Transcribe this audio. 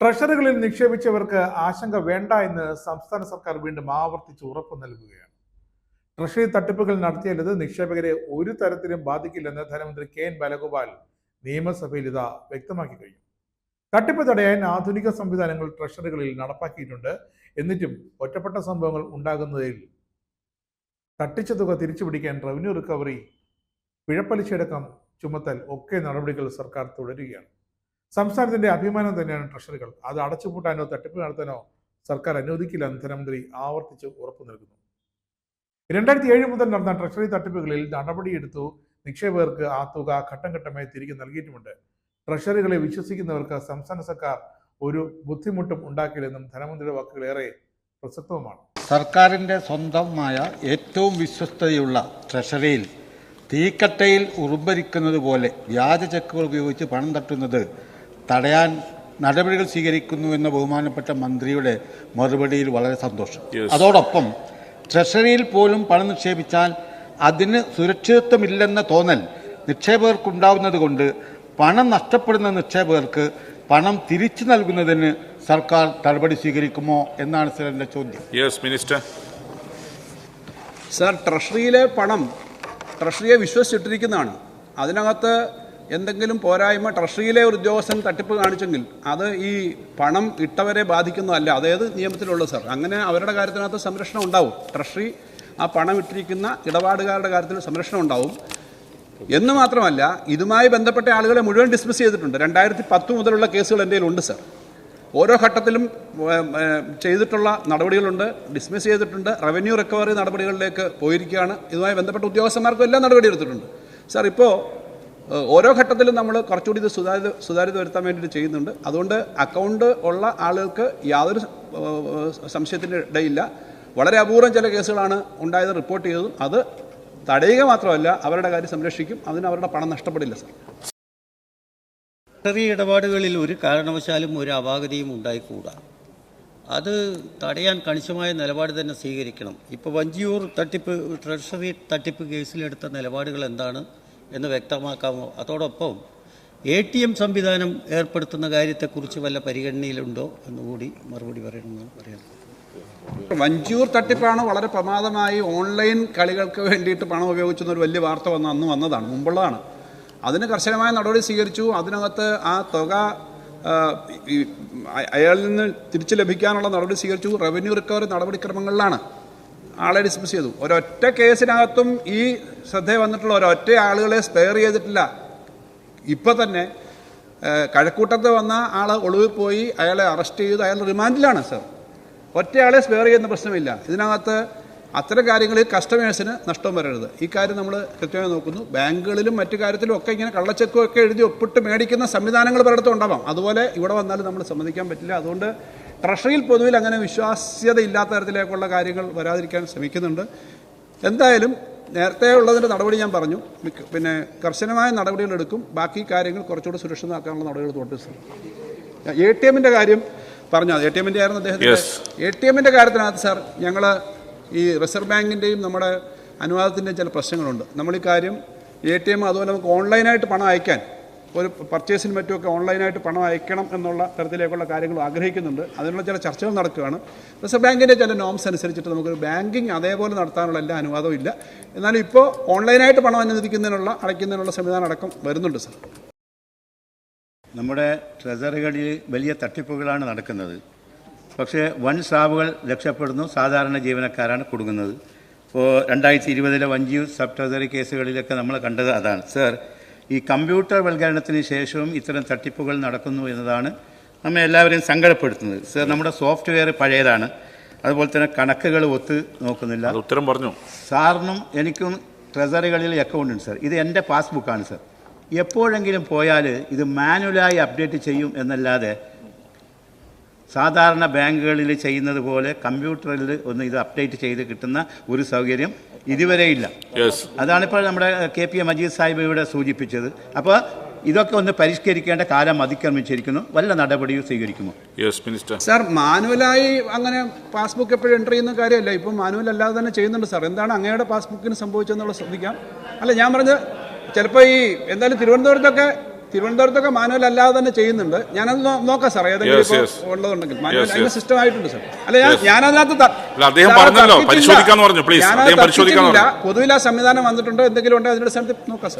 ട്രഷറികളിൽ നിക്ഷേപിച്ചവർക്ക് ആശങ്ക വേണ്ട എന്ന് സംസ്ഥാന സർക്കാർ വീണ്ടും ആവർത്തിച്ച് ഉറപ്പ് നൽകുകയാണ്. ട്രഷറി തട്ടിപ്പുകൾ നടത്തിയാലത് നിക്ഷേപകരെ ഒരു തരത്തിലും ബാധിക്കില്ലെന്ന് ധനമന്ത്രി കെ എൻ ബാലഗോപാൽ നിയമസഭയിൽ ഇതാ വ്യക്തമാക്കി കഴിഞ്ഞു. തട്ടിപ്പ് തടയാൻ ആധുനിക സംവിധാനങ്ങൾ ട്രഷറികളിൽ നടപ്പാക്കിയിട്ടുണ്ട്. എന്നിട്ടും ഒറ്റപ്പെട്ട സംഭവങ്ങൾ ഉണ്ടാകുന്നതിൽ തട്ടിച്ച തുക തിരിച്ചുപിടിക്കാൻ റവന്യൂ റിക്കവറി പിഴപ്പലിശയടക്കം ചുമത്തൽ ഒക്കെ നടപടികൾ സർക്കാർ തുടരുകയാണ്. സംസ്ഥാനത്തിന്റെ അഭിമാനം തന്നെയാണ് ട്രഷറികൾ. അത് അടച്ചുപൂട്ടാനോ തട്ടിപ്പ് നടത്താനോ സർക്കാർ അനുവദിക്കില്ലെന്ന് ധനമന്ത്രി ആവർത്തിച്ച് ഉറപ്പു നൽകുന്നു. രണ്ടായിരത്തി ഏഴ് മുതൽ നടന്ന ട്രഷറി തട്ടിപ്പുകളിൽ നടപടിയെടുത്തു നിക്ഷേപകർക്ക് ആ തുക ഘട്ടം ഘട്ടമായി തിരികെ നൽകിയിട്ടുമുണ്ട്. ട്രഷറികളെ വിശ്വസിക്കുന്നവർക്ക് സംസ്ഥാന സർക്കാർ ഒരു ബുദ്ധിമുട്ടും ഉണ്ടാക്കില്ലെന്നും ധനമന്ത്രിയുടെ വാക്കുകൾ ഏറെ പ്രസക്തവുമാണ്. സർക്കാരിന്റെ സ്വന്തമായ ഏറ്റവും വിശ്വസ്തതയുള്ള ട്രഷറിയിൽ തീക്കട്ടയിൽ ഉറുമ്പരിക്കുന്നത് പോലെ വ്യാജ ചെക്കുകൾ ഉപയോഗിച്ച് പണം തട്ടുന്നത് തടയാൻ നടപടികൾ സ്വീകരിക്കുന്നു എന്ന ബഹുമാനപ്പെട്ട മന്ത്രിയുടെ മറുപടിയിൽ വളരെ സന്തോഷം. അതോടൊപ്പം ട്രഷറിയിൽ പോലും പണം നിക്ഷേപിച്ചാൽ അതിന് സുരക്ഷിതത്വമില്ലെന്ന തോന്നൽ നിക്ഷേപകർക്കുണ്ടാവുന്നത് കൊണ്ട് പണം നഷ്ടപ്പെടുന്ന നിക്ഷേപകർക്ക് പണം തിരിച്ചു നൽകുന്നതിന് സർക്കാർ നടപടി സ്വീകരിക്കുമോ എന്നാണ് സർ എന്റെ ചോദ്യം. യെസ് മിനിസ്റ്റർ സർ ട്രഷറിയിലെ പണം ട്രഷറിയെ വിശ്വസിച്ചിട്ടിരിക്കുന്നതാണ്. അതിനകത്ത് എന്തെങ്കിലും പോരായ്മ ട്രഷറിയിലെ ഒരു ഉദ്യോഗസ്ഥൻ തട്ടിപ്പ് കാണിച്ചെങ്കിൽ അത് ഈ പണം ഇട്ടവരെ ബാധിക്കുന്നതല്ല. അതേത് നിയമത്തിലുള്ള സാർ? അങ്ങനെ അവരുടെ കാര്യത്തിനകത്ത് സംരക്ഷണം ഉണ്ടാവും. ട്രഷറി ആ പണം ഇട്ടിരിക്കുന്ന ഇടപാടുകാരുടെ കാര്യത്തിൽ സംരക്ഷണം ഉണ്ടാവും. എന്ന് മാത്രമല്ല ഇതുമായി ബന്ധപ്പെട്ട ആളുകളെ മുഴുവൻ ഡിസ്മിസ് ചെയ്തിട്ടുണ്ട്. രണ്ടായിരത്തി പത്ത് മുതലുള്ള കേസുകൾ എന്റെ ഉണ്ട് സാർ. ഓരോ ഘട്ടത്തിലും ചെയ്തിട്ടുള്ള നടപടികളുണ്ട് ഡിസ്മിസ് ചെയ്തിട്ടുണ്ട്. റവന്യൂ റിക്കവറി നടപടികളിലേക്ക് പോയിരിക്കുകയാണ്. ഇതുമായി ബന്ധപ്പെട്ട ഉദ്യോഗസ്ഥന്മാർക്കും എല്ലാം നടപടി എടുത്തിട്ടുണ്ട്. സാർ ഇപ്പോൾ ഓരോ ഘട്ടത്തിലും നമ്മൾ കുറച്ചുകൂടി ഇത് സുതാര്യത സുതാര്യത വരുത്താൻ വേണ്ടിയിട്ട് ചെയ്യുന്നുണ്ട്. അതുകൊണ്ട് അക്കൗണ്ട് ഉള്ള ആളുകൾക്ക് യാതൊരു സംശയത്തിന്റെ ഇടയില്ല. വളരെ അപൂർവം ചില കേസുകളാണ് ഉണ്ടായത് റിപ്പോർട്ട് ചെയ്തതും. അത് തടയുക മാത്രമല്ല അവരുടെ കാര്യം സംരക്ഷിക്കും. അതിന് അവരുടെ പണം നഷ്ടപ്പെടില്ല സാർ. ട്രഷറി ഇടപാടുകളിൽ ഒരു കാരണവശാലും ഒരു അപാകതയും ഉണ്ടായിക്കൂടാ. അത് തടയാൻ കണിശമായ നിലപാട് തന്നെ സ്വീകരിക്കണം. ഇപ്പോൾ വഞ്ചിയൂർ തട്ടിപ്പ് ട്രഷറി തട്ടിപ്പ് കേസിലെടുത്ത നിലപാടുകൾ എന്താണ്? എന്ന് വ്യക്തമാക്കാമോ? അതോടൊപ്പം എ ടി എം സംവിധാനം ഏർപ്പെടുത്തുന്ന കാര്യത്തെക്കുറിച്ച് വല്ല പരിഗണനയിലുണ്ടോ എന്നുകൂടി മറുപടി പറയണമെന്ന് പറയാം. വഞ്ചൂർ തട്ടിപ്പാണ് വളരെ പ്രമാദമായി ഓൺലൈൻ കളികൾക്ക് വേണ്ടിയിട്ട് പണം ഉപയോഗിച്ചെന്ന ഒരു വലിയ വാർത്ത വന്ന് അന്ന് വന്നതാണ് മുമ്പുള്ളതാണ്. അതിന് കർശനമായ നടപടി സ്വീകരിച്ചു. അതിനകത്ത് ആ തുക അയാളിൽ നിന്ന് തിരിച്ചു ലഭിക്കാനുള്ള നടപടി സ്വീകരിച്ചു. റവന്യൂ റിക്കവറി നടപടിക്രമങ്ങളിലാണ്. ആളെ ഡിസ്മിസ് ചെയ്തു. ഒരൊറ്റ കേസിനകത്തും ഈ ശ്രദ്ധ വന്നിട്ടുള്ള ഒരൊറ്റ ആളുകളെ സ്പെയർ ചെയ്തിട്ടില്ല. ഇപ്പൊ തന്നെ കഴക്കൂട്ടത്ത് വന്ന ആൾ ഒളിവിൽ പോയി അയാളെ അറസ്റ്റ് ചെയ്ത് അയാൾ റിമാൻഡിലാണ് സർ ഒറ്റയാളെ സ്പെയർ ചെയ്യുന്ന പ്രശ്നമില്ല. ഇതിനകത്ത് അത്തരം കാര്യങ്ങളിൽ കസ്റ്റമേഴ്സിന് നഷ്ടം വരരുത്. ഈ കാര്യം നമ്മൾ കൃത്യമായി നോക്കുന്നു. ബാങ്കുകളിലും മറ്റു കാര്യത്തിലും ഒക്കെ ഇങ്ങനെ കള്ളച്ചെക്കും ഒക്കെ എഴുതി ഒപ്പിട്ട് മേടിക്കുന്ന സംവിധാനങ്ങൾ പലയിടത്തും ഉണ്ടാവാം. അതുപോലെ ഇവിടെ വന്നാലും നമ്മൾ സമ്മതിക്കാൻ പറ്റില്ല. അതുകൊണ്ട് ട്രഷറിയിൽ പൊതുവിൽ അങ്ങനെ വിശ്വാസ്യത ഇല്ലാത്ത തരത്തിലേക്കുള്ള കാര്യങ്ങൾ വരാതിരിക്കാൻ ശ്രമിക്കുന്നുണ്ട്. എന്തായാലും നേരത്തെ ഉള്ളതിന്റെ നടപടി ഞാൻ പറഞ്ഞു. പിന്നെ കർശനമായ നടപടികൾ എടുക്കും. ബാക്കി കാര്യങ്ങൾ കുറച്ചുകൂടി സുരക്ഷിതമാക്കാനുള്ള നടപടികൾ തുടരും സാർ. എ ടി എമ്മിന്റെ കാര്യം പറഞ്ഞു? എ ടി എമ്മിന്റെ ആയിരുന്നു അദ്ദേഹത്തിന്റെ. എ ടി എമ്മിന്റെ കാര്യത്തിനകത്ത് സാർ ഞങ്ങൾ ഈ റിസർവ് ബാങ്കിന്റെയും നമ്മുടെ അനുവാദത്തിന്റെയും ചില പ്രശ്നങ്ങളുണ്ട്. നമ്മൾ ഈ കാര്യം എ ടി എം അതുപോലെ നമുക്ക് ഓൺലൈനായിട്ട് പണം അയക്കാൻ ഒരു പർച്ചേസിന് മറ്റുമൊക്കെ ഓൺലൈനായിട്ട് പണം അയക്കണം എന്നുള്ള തരത്തിലേക്കുള്ള കാര്യങ്ങൾ ആഗ്രഹിക്കുന്നുണ്ട്. അതിനുള്ള ചില ചർച്ചകൾ നടക്കുകയാണ്. റിസർവ് ബാങ്കിന്റെ ചില നോംസ് അനുസരിച്ചിട്ട് നമുക്കൊരു ബാങ്കിങ് അതേപോലെ നടത്താനുള്ള എല്ലാ അനുവാദവും ഇല്ല. എന്നാലും ഇപ്പോൾ ഓൺലൈനായിട്ട് പണം അനുവദിക്കുന്നതിനുള്ള അടയ്ക്കുന്നതിനുള്ള സംവിധാനം അടക്കം വരുന്നുണ്ട് സാർ നമ്മുടെ ട്രഷറികളിൽ വലിയ തട്ടിപ്പുകളാണ് നടക്കുന്നത്. പക്ഷേ വൻ സ്രാവുകൾ രക്ഷപ്പെടുന്നു. സാധാരണ ജീവനക്കാരാണ് കൊടുക്കുന്നത് ഇപ്പോൾ രണ്ടായിരത്തി ഇരുപതിലെ വഞ്ചിയൂർ സബ് ട്രഷറി കേസുകളിലൊക്കെ നമ്മൾ കണ്ടത് അതാണ്. സർ ഈ കമ്പ്യൂട്ടർ വൽക്കരണത്തിന് ശേഷവും ഇത്തരം തട്ടിപ്പുകൾ നടക്കുന്നു എന്നതാണ് നമ്മെ എല്ലാവരെയും സങ്കടപ്പെടുത്തുന്നത്. സർ നമ്മുടെ സോഫ്റ്റ്വെയർ പഴയതാണ്. അതുപോലെ തന്നെ കണക്കുകൾ ഒത്ത് നോക്കുന്നില്ല. ഉത്തരം പറഞ്ഞു. സാറിനും എനിക്കും ട്രഷറികളിൽ അക്കൗണ്ട് ഉണ്ട് സർ. ഇത് എന്റെ പാസ്ബുക്കാണ് സർ. എപ്പോഴെങ്കിലും പോയാൽ ഇത് മാനുവലായി അപ്ഡേറ്റ് ചെയ്യും എന്നല്ലാതെ സാധാരണ ബാങ്കുകളിൽ ചെയ്യുന്നത് പോലെ കമ്പ്യൂട്ടറിൽ ഒന്ന് ഇത് അപ്ഡേറ്റ് ചെയ്ത് കിട്ടുന്ന ഒരു സൗകര്യം ഇതുവരെ ഇല്ല. യെസ് അതാണിപ്പോൾ നമ്മുടെ K P A Majeed Sahib ഇവിടെ സൂചിപ്പിച്ചത്. അപ്പോൾ ഇതൊക്കെ ഒന്ന് പരിഷ്കരിക്കേണ്ട കാലം അതിക്രമിച്ചിരിക്കുന്നു. വല്ല നടപടിയും സ്വീകരിക്കുമോ? യെസ് മിനിസ്റ്റർ സാർ മാനുവലായി അങ്ങനെ പാസ്ബുക്ക് എപ്പോഴും എന്റർ ചെയ്യുന്ന കാര്യമല്ല. ഇപ്പം മാനുവൽ അല്ലാതെ തന്നെ ചെയ്യുന്നുണ്ട് സാർ. എന്താണ് അങ്ങയുടെ പാസ്ബുക്കിന് സംഭവിച്ചതെന്നുള്ള ശ്രദ്ധിക്കാം. അല്ല ഞാൻ പറഞ്ഞത് ചിലപ്പോൾ ഈ എന്തായാലും തിരുവനന്തപുരത്തൊക്കെ തിരുവനന്തപുരത്തൊക്കെ മാനുവൽ അല്ലാതെ തന്നെ ചെയ്യുന്നുണ്ട്. ഞാനത് നോക്കാം സാർ ഏതെങ്കിലും ഇപ്പോൾ ഉള്ളതുണ്ടെങ്കിൽ. മാനുവൽ Yes, അതിന്റെ yes. സിസ്റ്റം ആയിട്ടുണ്ട് സാർ അല്ല ഞാൻ. ഞാനത് തർക്കിച്ചില്ല. പൊതുവിൽ ആ സംവിധാനം വന്നിട്ടുണ്ടോ? എന്തെങ്കിലും ഉണ്ടോ? അതിന്റെ സ്ഥലത്ത് നോക്കാം സാർ